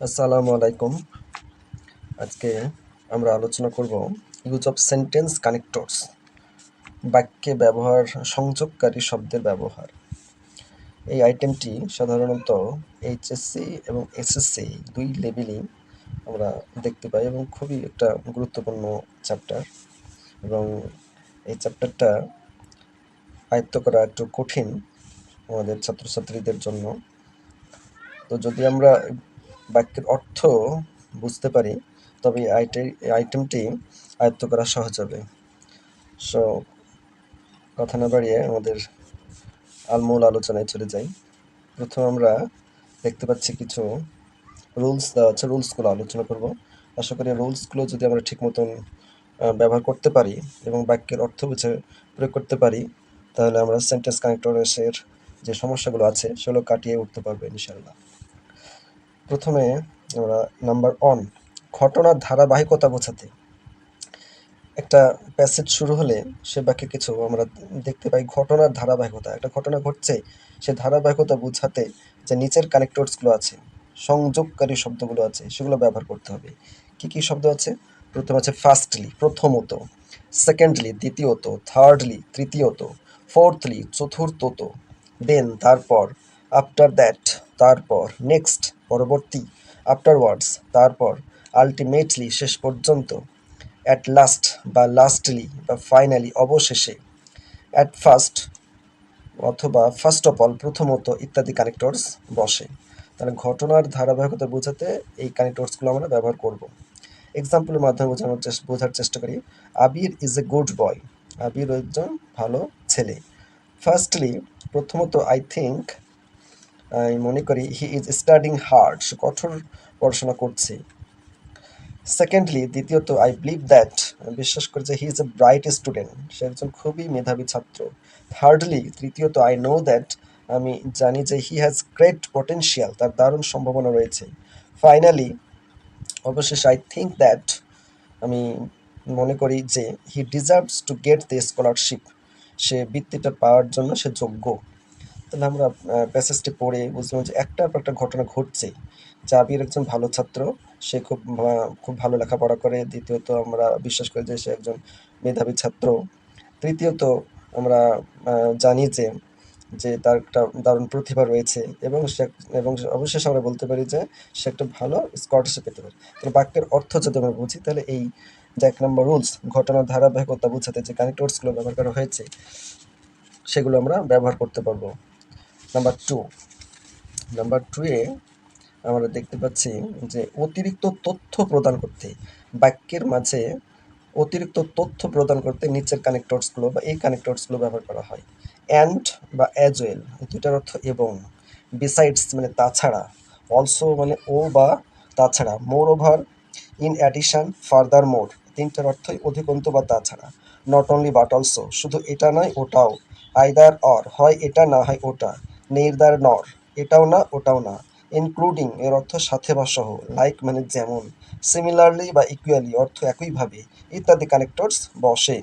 আসসালামু আলাইকুম। আজকে আমরা আলোচনা করব ইউজ অফ সেন্টেন্স কানেক্টরস বাক্যে ব্যবহার, সংযোগকারী শব্দের ব্যবহার। এই আইটেমটি সাধারণত এইচএসসি এবং এসএসসি দুই লেভেলই আমরা দেখতে পাই এবং খুবই একটা গুরুত্বপূর্ণ চ্যাপ্টার এবং এই চ্যাপ্টারটা আয়ত্ত করা একটু কঠিন আমাদের ছাত্রছাত্রীদের জন্য। তো যদি আমরা বাক্যের অর্থ বুঝতে পারি, তবে আইটে- আইটেমটি আয়ত্ত করা সহজ হবে। সো, কথা না বাড়িয়ে আমাদের আলমূল আলোচনায় চলে যাই। প্রথম আমরা দেখতে পাচ্ছি কিছু রুলস দেওয়া আছে, রুলসগুলো আলোচনা করব। আশা করি রুলসগুলো যদি আমরা ঠিক মতন ব্যবহার করতে পারি এবং বাক্যের অর্থ বুঝে প্রয়োগ করতে পারি, তাহলে আমরা সেন্টেন্স কানেক্টরের যে সমস্যাগুলো আছে, সেগুলো কাটিয়ে উঠতে পারব ইনশাল্লাহ প্রথমে আমরা নাম্বার অন ঘটনার ধারাবাহিকতা বোঝাতে। একটা প্যাসেজ শুরু হলে সে বাকি কিছু আমরা দেখতে পাই, ঘটনার ধারাবাহিকতা। একটা ঘটনা ঘটছে, সে ধারাবাহিকতা বোঝাতে যে নিচের কানেক্টরসগুলো আছে, সংযোগকারী শব্দগুলো আছে, সেগুলো ব্যবহার করতে হবে। কি কি শব্দ আছে? প্রথম আছে ফার্স্টলি প্রথমত। সেকেন্ডলি দ্বিতীয়ত। থার্ডলি তৃতীয়ত। ফোর্থলি চতুর্থত। দেন তারপর। আফটার দ্যাট তারপর। নেক্সট পরবর্তী আফটারওয়ার্ডস তারপর আলটিমেটলি শেষ পর্যন্ত অ্যাট লাস্ট বা লাস্টলি বা ফাইনালি অবশেষে অ্যাট ফার্স্ট অথবা ফার্স্ট অফ অল প্রথমত ইত্যাদি কানেক্টরস বসে। তাহলে ঘটনার ধারাবাহিকতা বোঝাতে এই কানেক্টরসগুলো আমরা ব্যবহার করব। এক্সাম্পলের মাধ্যমে বোঝানোর চেষ্টা বোঝার চেষ্টা করি। আবির ইজ এ গুড বয় আবির একজন ভালো ছেলে। ফার্স্টলি প্রথমত আই থিঙ্ক আমি মনে করি হি ইজ স্টাডিং হার্ড সে কঠোর পড়াশোনা করছে। সেকেন্ডলি দ্বিতীয়ত আই বিলিভ দ্যাট বিশ্বাস করি যে he is a bright student সে একজন খুবই মেধাবী ছাত্র। থার্ডলি তৃতীয়ত আই নো দ্যাট আমি জানি যে হি হ্যাজ গ্রেট পটেনশিয়াল তার দারুণ সম্ভাবনা রয়েছে। ফাইনালি অবশেষে আই থিঙ্ক দ্যাট আমি মনে করি যে he deserves to get the scholarship সে বৃত্তিটা পাওয়ার জন্য সে যোগ্য। তাহলে আমরা প্যাসেজটি পড়ে বুঝলাম যে একটার পর একটা ঘটনা ঘটছে জাবির একজন ভালো ছাত্র, সে খুব খুব ভালো লেখাপড়া করে। দ্বিতীয়ত আমরা বিশ্বাস করি যে সে একজন মেধাবী ছাত্র। তৃতীয়ত আমরা জানি যে যে তার একটা দারুণ প্রতিভা রয়েছে এবং সে এবং অবশেষে আমরা বলতে পারি যে সে একটা ভালো স্কলারশিপ পেতে পারে। তাহলে বাক্যের অর্থ যদি আমরা বুঝি, তাহলে এই যে এক নম্বর রুলস ঘটনার ধারাবাহিকতা বোঝাতে যে কানেক্টরসগুলো ব্যবহার করা হয়েছে, সেগুলো আমরা ব্যবহার করতে পারব। নাম্বার টু নাম্বার টুয়ে আমরা দেখতে পাচ্ছি যে অতিরিক্ত তথ্য প্রদান করতে, বাক্যের মাঝে অতিরিক্ত তথ্য প্রদান করতে নিচের কানেক্টরসগুলো বা এই কানেক্টরসগুলো ব্যবহার করা হয়। অ্যান্ড বা অ্যাজ ওয়েল দুইটার অর্থ এবং। বিসাইডস মানে তাছাড়া অলসো মানে ও বা তাছাড়া moreover in addition furthermore তিনটার অর্থই অধিকন্ত বা তাছাড়া। নট অনলি বাট অলসো শুধু এটা নয়, ওটাও। আইদার অর হয় এটা, না হয় ওটা। নেইদার নর। এটাও না, ওটাও না। ইনক্লুডিং এর অর্থ সাথে বা সহ লাইক মানে যেমন সিমিলারলি বা ইকুয়ালি অর্থ একইভাবে ইত্যাদি কানেক্টরস বসে।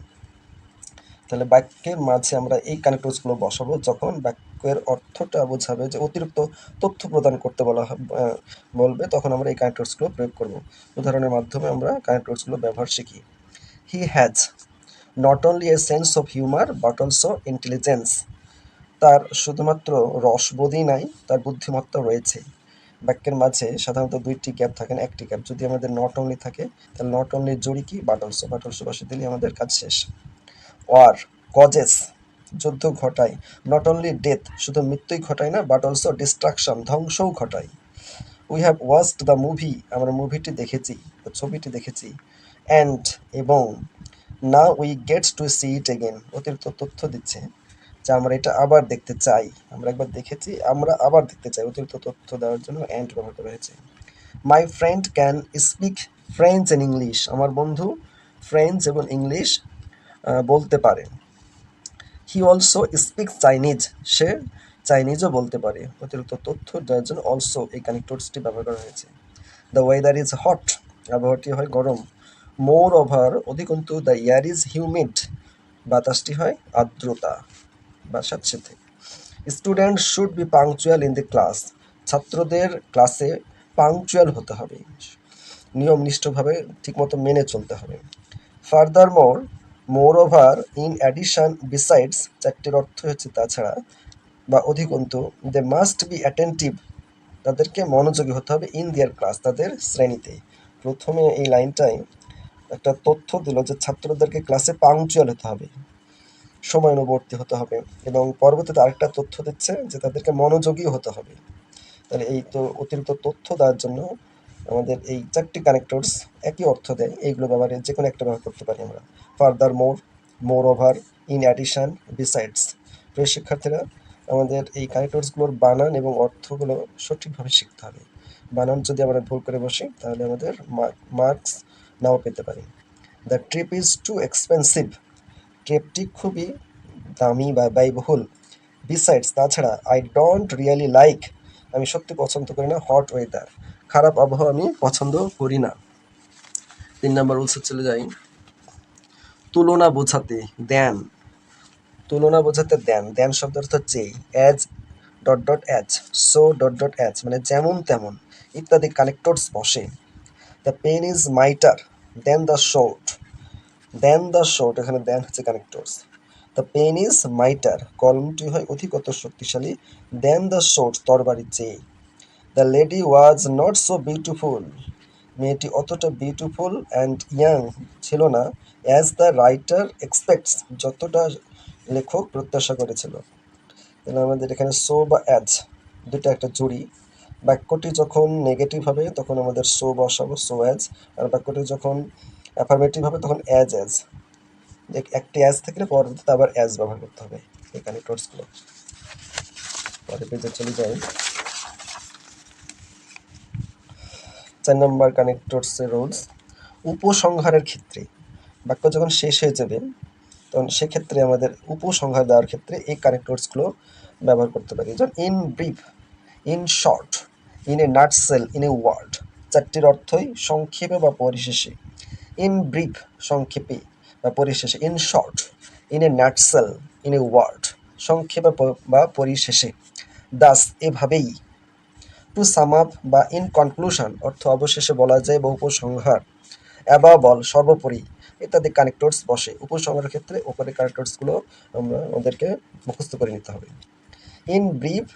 তাহলে বাক্যের মাঝে আমরা এই কানেক্টরসগুলো বসাবো যখন বাক্যের অর্থটা বোঝাবে যে অতিরিক্ত তথ্য প্রদান করতে বলা বলবে, তখন আমরা এই কানেক্টরসগুলো প্রয়োগ করব। উদাহরণের মাধ্যমে আমরা কানেক্টরসগুলো ব্যবহার শিখি। He has not only a sense of humour but also intelligence তার শুধুমাত্র রসবোধই নাই, তার বুদ্ধিমত্তা রয়েছে। বাক্যের মাঝে সাধারণত দুইটি গ্যাপ থাকে না, একটি গ্যাপ যদি আমাদের নট অনলি থাকে, তাহলে নট অনলি জড়ি কি? বাট অলসো বসে দিলে আমাদের কাজ শেষ। ওয়ার কজেস যুদ্ধ ঘটায়। নট অনলি ডেথ শুধু মৃত্যুই ঘটায় না বাট অলসো ডিস্ট্রাকশন ধ্বংসও ঘটায়। We have watched the movie আমরা মুভিটি দেখেছি ছবিটি দেখেছি। অ্যান্ড এবং না we gets to see it again অতিরিক্ত তথ্য দিচ্ছে। যে আমরা এটা আবার দেখতে চাই। আমরা একবার দেখেছি, আমরা আবার দেখতে চাই। অতিরিক্ত তথ্য দেওয়ার জন্য অ্যান্ড ব্যবহার করা হয়েছে। My friend can speak French and English আমার বন্ধু ফ্রেঞ্চ এবং ইংলিশ বলতে পারে। হি অলসো স্পিক চাইনিজ সে চাইনিজও বলতে পারে। অতিরিক্ত তথ্য দেওয়ার জন্য অলসো এই কানেক্টরসটি ব্যবহার করা হয়েছে। দ্য ওয়েদার ইজ হট আবহাওয়াটি হয় গরম। মোর ওভার অধিকন্তু দ্য ইয়ার ইজ হিউমিড বাতাসটি হয় আর্দ্রতা। বা স্যাঁতসেঁতে student should be punctual in the class ছাত্রদের ক্লাসে পাংচুয়াল হতে হবে। নিয়ম নিষ্ঠভাবে ঠিকমতো মেনে চলতে হবে। Furthermore moreover in addition besides চারটির অর্থ হচ্ছে তাছাড়া বা অধিকন্তু দে মাস্ট বি অ্যাটেন্টিভ তাদেরকে মনোযোগী হতে হবে ইন দিয়ার ক্লাস তাদের শ্রেণীতে। প্রথমে এই লাইনটাই একটা তথ্য দিল যে ছাত্রদেরকে ক্লাসে পাংচুয়াল হতে হবে। সময়ানুবর্তী হতে হবে এবং পরবর্তীতে আরেকটা তথ্য দিচ্ছে যে তাদেরকে মনোযোগী হতে হবে। তাহলে এই তো অতিরিক্ত তথ্য দেওয়ার জন্য আমাদের এই চারটি কানেক্টরস একই অর্থ দেয়। এইগুলো ব্যবহারে যে কোনো একটা ব্যবহার করতে পারি আমরা। Furthermore moreover in addition besides প্রিয় শিক্ষার্থীরা, আমাদের এই কানেক্টরসগুলোর বানান এবং অর্থগুলো সঠিকভাবে শিখতে হবে। বানান যদি আমরা ভুল করে বসি, তাহলে আমাদের মার্কস নাও পেতে পারি। The trip is too expensive ট্রিপটি খুবই দামি বা ব্যয়বহুল। বিসাইডস তাছাড়া আই ডোন্ট রিয়েলি লাইক আমি সত্যি পছন্দ করি না হট ওয়েদার খারাপ আবহাওয়া আমি পছন্দ করি না। তিন নম্বর রুলসে চলে যাই। তুলনা বোঝাতে দেন। তুলনা বোঝাতে দেন। দেন শব্দ অর্থ হচ্ছে as dot dot as so dot dot as মানে যেমন তেমন, ইত্যাদি কানেক্টরস বসে। The pen is mightier than the sword than the sword এখানে দেন হচ্ছে connectors the pen is mightier কলমটি হয় অধিকতর শক্তিশালী। দেন দ্য শোট তরবারির চেয়ে। The lady was not so beautiful মেয়েটি অতটা বিউটিফুল অ্যান্ড ইয়াং ছিল না অ্যাজ দ্য রাইটার এক্সপেক্টস যতটা লেখক প্রত্যাশা করেছিল। তাহলে আমাদের এখানে সো বা অ্যাজ দুটো একটা জুড়ি। বাক্যটি যখন নেগেটিভ হবে, তখন আমাদের সো বসাবো সো অ্যাজ আর বাক্যটি যখন অ্যাফার্মেটিভ হবে তখন অ্যাজ অ্যাজ একটি অ্যাজ থাকলে পরবর্তীতে আবার অ্যাজ ব্যবহার করতে হবে এখানে টোটসগুলো পরের পেজে চলে যাই। চার নম্বর কানেক্টরসের রুলস উপসংহারের ক্ষেত্রে, বাক্য যখন শেষ হয়ে যাবে, তখন সেক্ষেত্রে আমাদের উপসংহার দেওয়ার ক্ষেত্রে এই কানেক্টরসগুলো ব্যবহার করতে পারি। যেমন in brief in short in a nutshell in a word চারটির অর্থই সংক্ষেপে বা পরিশেষে। ইন ব্রিফ সংক্ষেপে বা পরিশেষে, in short, in a nutshell in a word, সংক্ষেপে বা পরিশেষে। দাস এভাবেই। টু সাম আপ বা ইন কনক্লুশন অর্থ অবশেষে বলা যায় বা উপসংহার। অ্যাবাবল, সর্বোপরি, ইত্যাদি কানেক্টরস বসে। উপসংহারের ক্ষেত্রে উপরে কানেক্টরসগুলো আমরা আমাদেরকে মুখস্থ করে নিতে হবে। ইন ব্রিফ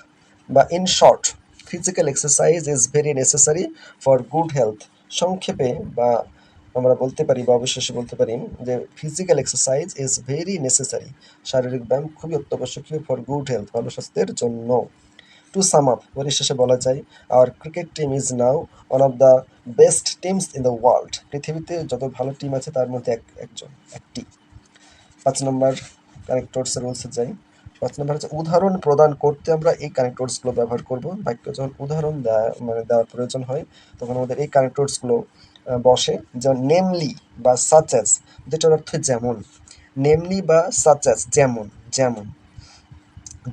বা in short, physical exercise is very necessary for good health. সংক্ষেপে বা আমরা বলতে পারি বা অবশেষে বলতে পারি যে physical exercise is very necessary শারীরিক ব্যায়াম খুবই অত্যাবশ্যকীয় ফর গুড হেলথ ভালো স্বাস্থ্যের জন্য। টু সাম আপ পরিশেষে বলা যায় our cricket team is now one of the best teams in the world পৃথিবীতে যত ভালো টিম আছে, তার মধ্যে এক একজন, একটি। পাঁচ নম্বর কানেক্টরসের রুলসে যাই। পাঁচ নম্বর হচ্ছে, উদাহরণ প্রদান করতে আমরা এই কানেক্টরসগুলো ব্যবহার করব। বাক্য যখন উদাহরণ দেওয়া মানে দেওয়ার প্রয়োজন হয়, তখন আমাদের এই কানেক্টরসগুলো বসে, যেমন নেমলি বা সাচাস যেটার অর্থ যেমন। নেমলি বা সাচাস যেমন যেমন।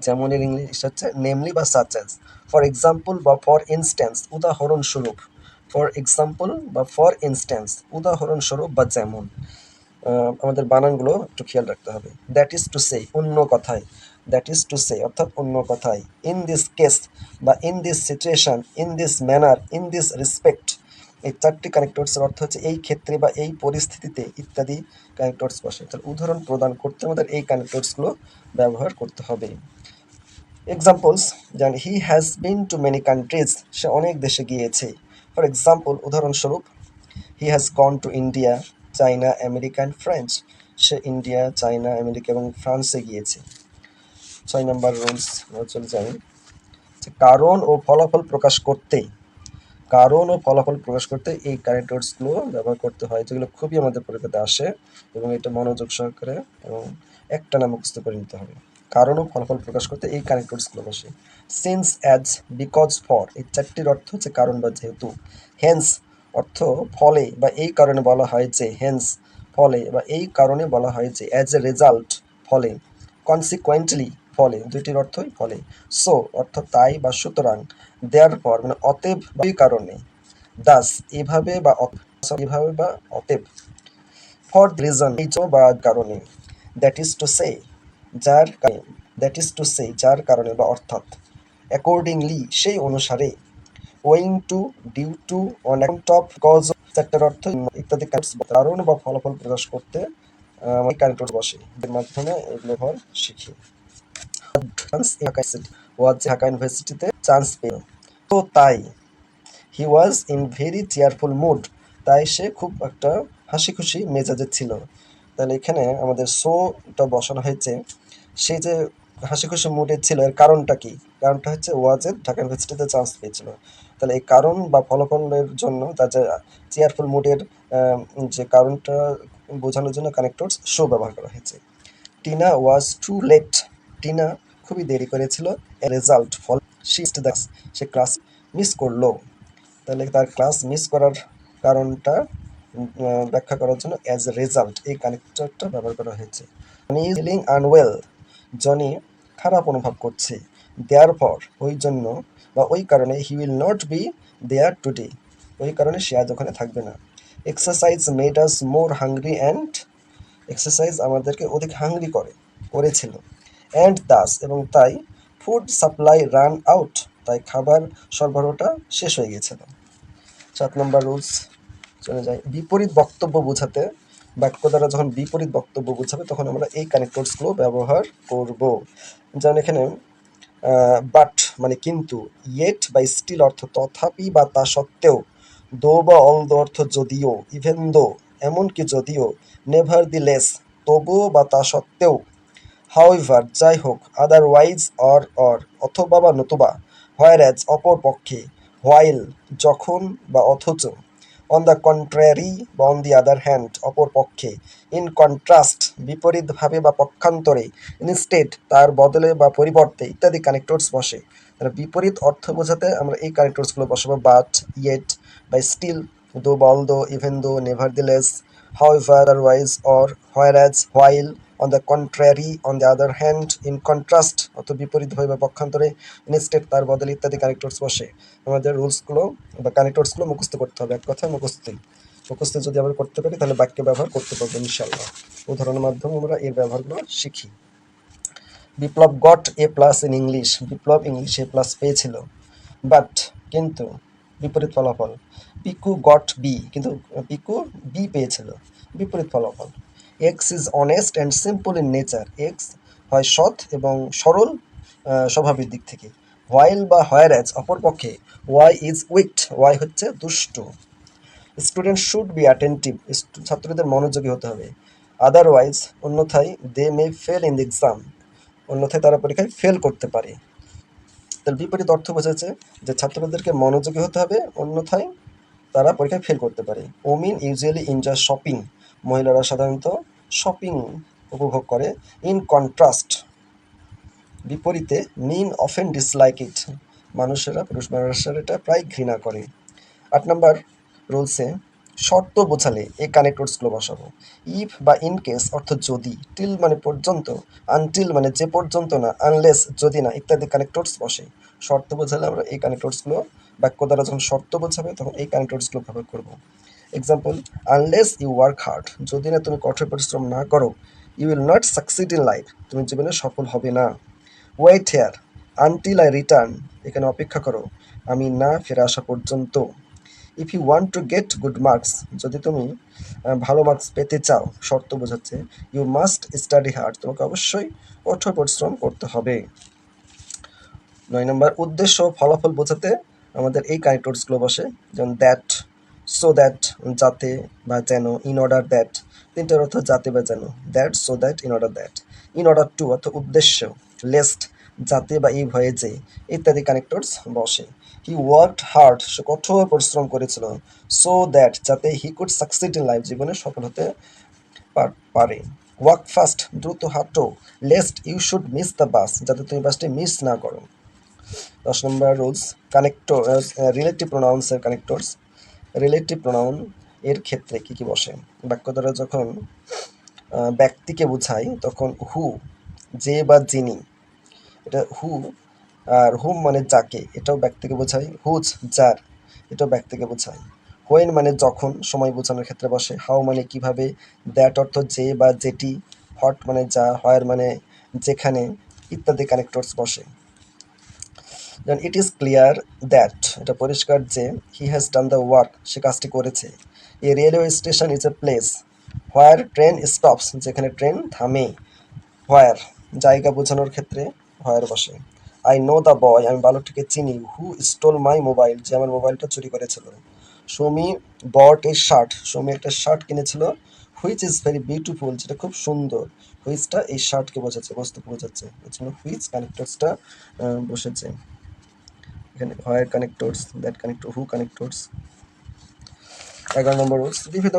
যেমনের ইংলিশ হচ্ছে নেমলি বা সাচাস ফর এক্সাম্পল বা ফর ইনস্ট্যান্স উদাহরণস্বরূপ। ফর এক্সাম্পল বা ফর ইনস্ট্যান্স উদাহরণস্বরূপ বা যেমন। আমাদের বানানগুলো একটু খেয়াল রাখতে হবে। দ্যাট ইজ টু সে অন্য কথায়। দ্যাট ইজ টু সে অর্থাৎ অন্য কথায়। ইন দিস কেস বা in this situation in this manner in this respect এই চারটি কানেক্টরসের অর্থ হচ্ছে এই ক্ষেত্রে বা এই পরিস্থিতিতে ইত্যাদি কানেক্টরস বসে। তাহলে উদাহরণ প্রদান করতে আমাদের এই কানেক্টরসগুলো ব্যবহার করতে হবে। এক্সাম্পলস যেমন he has been too many countries সে অনেক দেশে গিয়েছে। ফর এক্সাম্পল উদাহরণস্বরূপ he has gone to India China America and France say India China America এবং ফ্রান্সে গিয়েছে। ছয় নম্বর রুলস চলে যাই। যে কারণ ও ফলাফল প্রকাশ করতে কারণ ও ফলাফল প্রকাশ করতে এই কানেক্টরসগুলো ব্যবহার করতে হয়, যেগুলো খুবই আমাদের পরীক্ষাতে আসে এবং এটা মনোযোগ সহকারে এবং একটা নাম মুখস্থ করে নিতে হবে। কারণ ও ফলাফল প্রকাশ করতে এই কানেক্টরসগুলো বসে। সিন্স অ্যাজ বিকজ ফর এই চারটির অর্থ হচ্ছে কারণ বা যেহেতু। হেন্স অর্থ ফলে বা এই কারণে বলা হয় যে হেন্স ফলে বা এই কারণে বলা হয় যে অ্যাজ এ রেজাল্ট ফলে। কনসিকুয়েন্টলি ফলে, দুইটির অর্থই ফলে। সো, অর্থ তাই বা সুতরাং দেয়ার পর মানে অতএব এই কারণে। দাস এভাবে বা এভাবে বা অতএব। ফর রিজন এই বা কারণে। দ্যাট ইজ টু সে যার দ্যাট ইজ টু সে যার কারণে বা অর্থাৎ অ্যাকর্ডিংলি সেই অনুসারে owing to due to on account of cause চারটার অর্থ ইত্যাদি কারণ বা ফলাফল প্রকাশ করতে কানেক্টর বসে। এর মাধ্যমে এগুলো শিখি। Chance Dhaka university was Dhaka ইউনিভার্সিটিতে চান্স পেল। তো তাই he was in very cheerful mood তাই সে খুব একটা হাসি খুশি মেজাজে ছিল। তাহলে এখানে আমাদের শোটা বসানো হয়েছে। সে যে হাসি খুশি মুডে ছিল, এর কারণটা কি? কারণটা হচ্ছে ওয়াজের ঢাকা ইউনিভার্সিটিতে চান্স পেয়েছিল। তাহলে এই কারণ বা ফলাফলের জন্য তার যে চেয়ারফুল মুডের যে কারণটা বোঝানোর জন্য কানেক্টরস শো ব্যবহার করা হয়েছে। Tina was too late Tina খুবই দেরি করেছিল। রেজাল্ট ফল সে সে ক্লাস মিস করল। তাহলে তার ক্লাস মিস করার কারণটা ব্যাখ্যা করার জন্য অ্যাজ এ রেজাল্ট এই কানেক্টরটা ব্যবহার করা হয়েছে। জনি ফিলিং আনওয়েল জনি খারাপ অনুভব করছে। দেয়ার পর ওই জন্য বা ওই কারণে he will not be there today ওই কারণে সে আজ ওখানে থাকবে না। Exercise made us more hungry and exercise আমাদেরকে অধিক হাংরি করে, করেছিল। অ্যান্ড দাস এবং তাই ফুড সাপ্লাই রান আউট তাই খাবার সরবরাহটা শেষ হয়ে গেছিল সাত নম্বর রুলস চলে যায় বিপরীত বক্তব্য বোঝাতে, বাক্য দ্বারা যখন বিপরীত বক্তব্য বোঝাবে, তখন আমরা এই কানেক্টরসগুলো ব্যবহার করব। যেমন এখানে বাট মানে কিন্তু ইয়েট বা স্টিল অর্থ তথাপি বা তা সত্ত্বেও দো বা অল দো অর্থ যদিও ইভেন দো এমনকি যদিও নেভার দি লেস তবুও বা তা সত্ত্বেও হাউইভার যাই হোক আদারওয়াইজ অর অর অথবা বা নতুবা হোয়ার অ্যাজ অপর পক্ষে হোয়াইল যখন বা অথচ অন দ্য কন্ট্রারি বা অন দি আদার হ্যান্ড অপর পক্ষে ইন কন্ট্রাস্ট বিপরীতভাবে বা পক্ষান্তরে ইনস্টেড তার বদলে বা পরিবর্তে ইত্যাদি কানেক্টরস বসে। বিপরীত অর্থ বোঝাতে আমরা এই কানেক্টরসগুলো বসাবো বাট ইয়েট বা স্টিল দো বল though even though nevertheless however, or where whereas, while, on the contrary on the other hand in contrast, অত বিপরীতভাবে বা পক্ষান্তরে ইনস্টেড তার বদলে ইত্যাদি কানেক্টরস বসে। আমাদের রুলসগুলো বা কানেক্টরসগুলো মুখস্থ করতে হবে এক কথায় মুখস্থই। মুখস্থ যদি আমরা করতে পারি তাহলে বাক্যে ব্যবহার করতে পারব ইনশাল্লাহ উদাহরণের মাধ্যমে আমরা এর ব্যবহারগুলো শিখি। Biplob got A plus in English Biplob English A plus পেয়েছিল। বাট কিন্তু বিপরীত ফলাফল। পিকু গট বি কিন্তু পিকু বি পেয়েছিল। বিপরীত ফলাফল। X is honest and simple in nature X হয় সৎ এবং সরল স্বভাবের দিক থেকে। হোয়াইল বা হোয়ার অ্যাজ অপরপক্ষে ওয়াই ইজ উইকড ওয়াই হচ্ছে দুষ্ট। স্টুডেন্ট শুড বি অ্যাটেন্টিভ ছাত্রদের মনোযোগী হতে হবে। আদারওয়াইজ অন্যথায় they may fail in the exam অন্যথায় তারা পরীক্ষায় ফেল করতে পারে। তার বিপরীত অর্থ বোঝাচ্ছে যে ছাত্রদেরকে মনোযোগী হতে হবে, অন্যথায় তারা পরীক্ষায় ফেল করতে পারে। ওমিন ইউজুয়ালি এনজয় শপিং মহিলারা সাধারণত শপিং উপভোগ করে। ইন কন্ট্রাস্ট বিপরীতে মিন অফেন ডিসলাইক ইট মানুষেরা, পুরুষ মানুষেরা এটা প্রায় ঘৃণা করে। আট নাম্বার রুলসে শর্ত বোঝালে এই কানেক্টরসগুলো বসাবো। ইফ বা ইন কেস অর্থ যদি টিল মানে পর্যন্ত আনটিল মানে যে পর্যন্ত না আনলেস যদি না, ইত্যাদি কানেক্টরস বসে। শর্ত বোঝালে আমরা এই কানেক্টরসগুলো বাক্য দ্বারা যখন শর্ত বোঝাবে, তখন এই কানেক্টরসগুলো ব্যবহার করব। Example unless you work hard যদি না তুমি কঠোর পরিশ্রম না করো you will not succeed in life তুমি জীবনে সফল হবে না। Wait here until I return এখানে অপেক্ষা করো। আমি না ফিরে আসা পর্যন্ত। If you want to get good marks যদি তুমি ভালো মার্কস পেতে চাও, শর্ত বোঝাচ্ছে ইউ মাস্ট স্টাডি হার্ড তোমাকে অবশ্যই কঠোর পরিশ্রম করতে হবে। নয় নম্বর, উদ্দেশ্য ফলাফল বোঝাতে আমাদের এই কানেক্টরসগুলো বসে যেমন দ্যাট সো দ্যাট যাতে বা যেন ইন অর্ডার দ্যাট তিনটার অর্থ যাতে বা যেন that so that in order that in order to অর্থ উদ্দেশ্য লেস্ট যাতে বা এই ভয়ে যে, ইত্যাদি কানেক্টরস বসে। হি ওয়ার্কড হার্ড সে কঠোর পরিশ্রম করেছিল সো দ্যাট যাতে he could succeed in life জীবনে সফল হতে পারে ওয়ার্ক ফাস্ট দ্রুত হাঁটো lest you should miss the bus যাতে তুমি বাসটি মিস না করো। দশ নম্বর রুলস কানেক্টর রিলেটিভ প্রোনাউন্সের কানেক্টরস রিলেটিভ প্রোনাউন এর ক্ষেত্রে কি কি বসে? বাক্য দ্বারা যখন ব্যক্তিকে বোঝায় তখন হু যে বা যিনি, এটা হু আর হুম মানে যাকে, এটাও ব্যক্তিকে বোঝায় হুজ যার, এটাও ব্যক্তিকে বোঝায় হোয়েন মানে যখন, সময় বোঝানোর ক্ষেত্রে বসে হাও মানে কীভাবে দ্যাট অর্থ যে বা যেটি হট মানে যা হয়ার মানে যেখানে, ইত্যাদি কানেক্টরস বসে। যেমন ইট ইজ ক্লিয়ার দ্যাট এটা পরিষ্কার যে he has done the work সে কাজটি করেছে। A railway station is a place where train stops যেখানে ট্রেন থামে। হোয়ার জায়গা বোঝানোর ক্ষেত্রে হোয়ার বসে। আই নো দ্য বয় আমি বালকটিকে চিনি হু স্টোল মাই মোবাইল যে আমার মোবাইলটা চুরি করেছিল। Sumi bought a shirt Sumi একটা শার্ট কিনেছিল হুইচ ইজ ভেরি বিউটিফুল যেটা খুব সুন্দর। হুইচটা এই শার্টকে বোঝাচ্ছে বস্তুকে বোঝাচ্ছে। এর জন্য হুইচ কানেক্টরসটা বসেছে। এখানে where connectors that connector who connectors এগারো নম্বর রুলস বিবিধ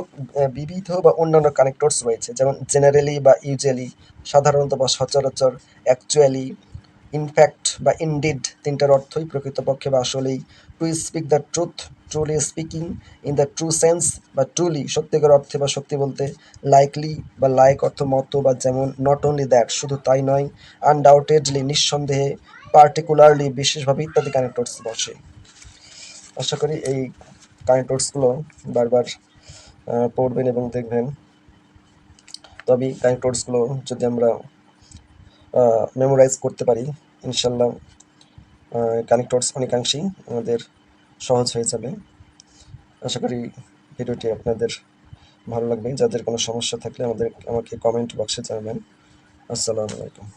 বিবিধ বা অন্যান্য কানেক্টরস রয়েছে, যেমন জেনারেলি বা ইউজুয়ালি সাধারণত বা সচরাচর অ্যাকচুয়ালি ইনফ্যাক্ট বা ইনডিড তিনটার অর্থই প্রকৃতপক্ষে বা আসলেই। To speak the truth truly speaking in the true sense বা ট্রুলি সত্যিকার অর্থে বা সত্যি বলতে লাইকলি বা লাইক অর্থ মতো বা যেমন নট অনলি দ্যাট শুধু তাই নয় আনডাউটেডলি নিঃসন্দেহে পার্টিকুলারলি বিশেষভাবে ইত্যাদি কানেক্টরস বসে। আশা করি এই কানেক্টরসগুলো বারবার পড়বেন এবং দেখবেন। তবে কানেক্টরসগুলো যদি আমরা মেমোরাইজ করতে পারি ইনশাল্লাহ কানেক্টরস অনেকাংশেই আমাদের সহজ হয়ে যাবে। আশা করি ভিডিওটি আপনাদের ভালো লাগবে। যাদের কোনো সমস্যা থাকলে আমাদের, আমাকে কমেন্ট বক্সে জানাবেন। আসসালামু আলাইকুম।